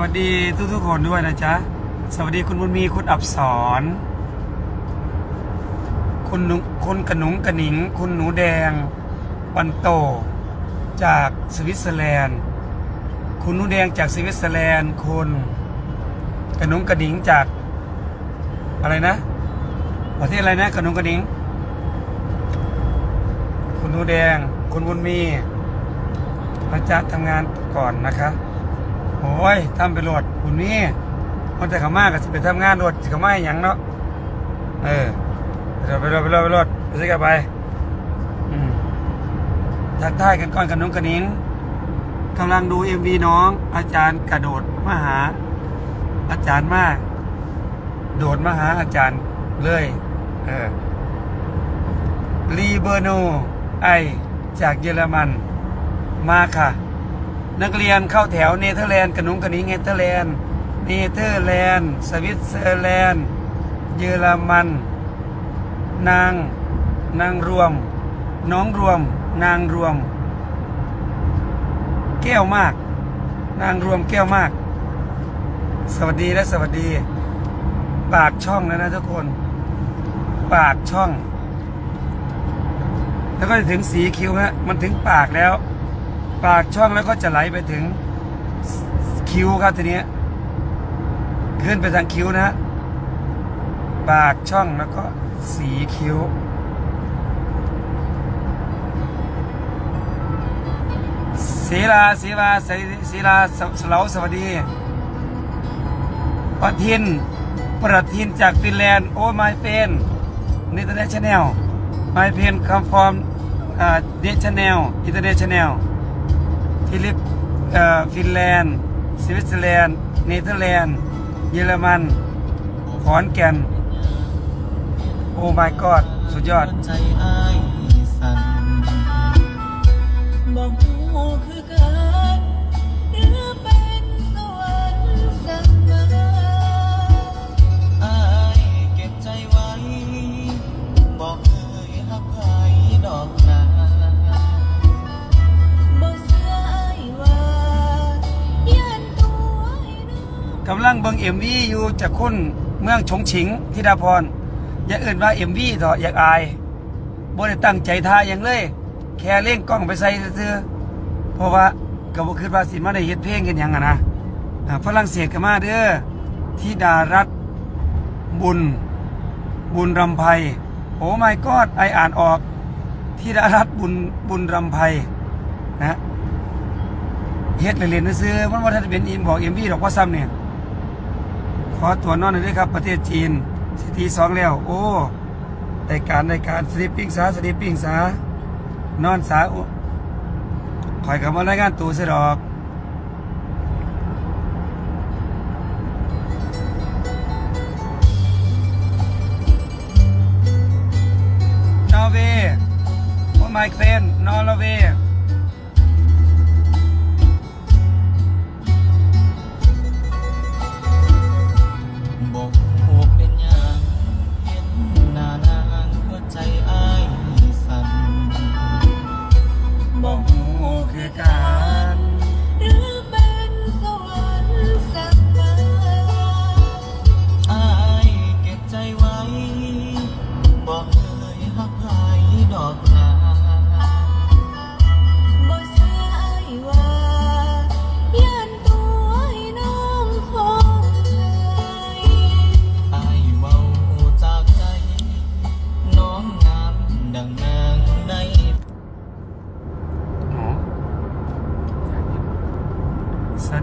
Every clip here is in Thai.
วัสดีทุกทุกๆคนด้วยนะจ๊ะ สวัสดีคุณบุญมีคุณอับสอนคุณหนุคุณกระหนุงกระหนิง คุณหนูแดง วันโต จากสวิตเซอร์แลนด์ คุณหนูแดงจากสวิตเซอร์แลนด์ คุณกระหนุงกระหนิงจากอะไรนะ ประเทศอะไรนะกระหนุงกระหนิง คุณหนูแดง คุณบุญมีอาจาทำงานก่อนนะคะ โอ้ยทำไปโหลดคุณนี่มันแต่ขามากก็สิไปทำงานโหลดขม่อย่างเนาะเออไปโหลดไปโหลดไปโหลดไปซื้อกันไปทักทายกันก่อนกับน้องกระนิ้งกำลังดูเอ็มวีน้อง อาจารย์กระโดดมาหา อาจารย์มาก โดดมาหาอาจารย์เลย เออรีเบอร์โนไอจากเยอรมัน มาค่ะ นักเรียนเข้าแถวเนเธอร์แลนด์กระนุงกระนิงเนเธอร์แลนด์เนเธอร์แลนด์สวิตเซอร์แลนด์เยอรมัน นาง นางรวม น้องรวม นางรวม แก้วมาก นางรวมแก้วมาก สวัสดีและสวัสดี ปากช่องแล้วนะทุกคน ปากช่อง แล้วก็ถึงสีคิ้วฮะมันถึงปากแล้ว ปากช่องแล้วก็จะไหลไปถึงคิ้วครับทีนี้ขึ้นไปทางคิ้วนะฮะปากช่องแล้วก็สีคิ้ว ศีลาศีลาศีศีลาสลาสวัสดีประทินประทินจากฟินแลนด์โอ้ไมเฟนนิตเนชแนลไมเพนคัมฟอร์มเนชแนลอินเตอร์เนชแนล ฟิลิปเอ่อฟินแลนด์สวิตเซอร์แลนด์เนเธอร์แลนด์เยอรมัน ขอนแก่น โอ้ my god สุดยอด งเบิ่งเอ็มวีอยู่จากคุณเมืองฉงฉิงทิดาพรอย่าเอื่นว่าเอ็มวีเถอะอยากอายบ่ได้ตั้งใจทายอย่างเลย แค่เล่งกล้องไปใส่ซื่อเพราะว่าก็บ่คิดว่าสิมาได้เฮ็ดเพลงกันหยังอะนะฝรั่งเศสก็มาเด้อทิดารัตบุญ บุญรำไพโอ้ my god ไออ่านออกทิดารัตบุญบุญรำไพนะเฮ็ดเล่นๆซื่อมันว่าถ้าเป็นอิมบอกเอ็มวีดอกว่าซ้ำเนี่ย อตัวนอนหน่อยด้วยครับ ประเทศจีนสิทีสองแล้ว โอ้ได้การได้การสลิปปิ้งสาสลิปปิ้งสานอนสาอุคอยกับมารายงานตัวเสียดอกนอร์เวย์โอ้ไมค์เฟนนอร์เวย์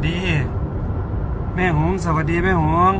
ดี แม่หงสวัสดีแม่หง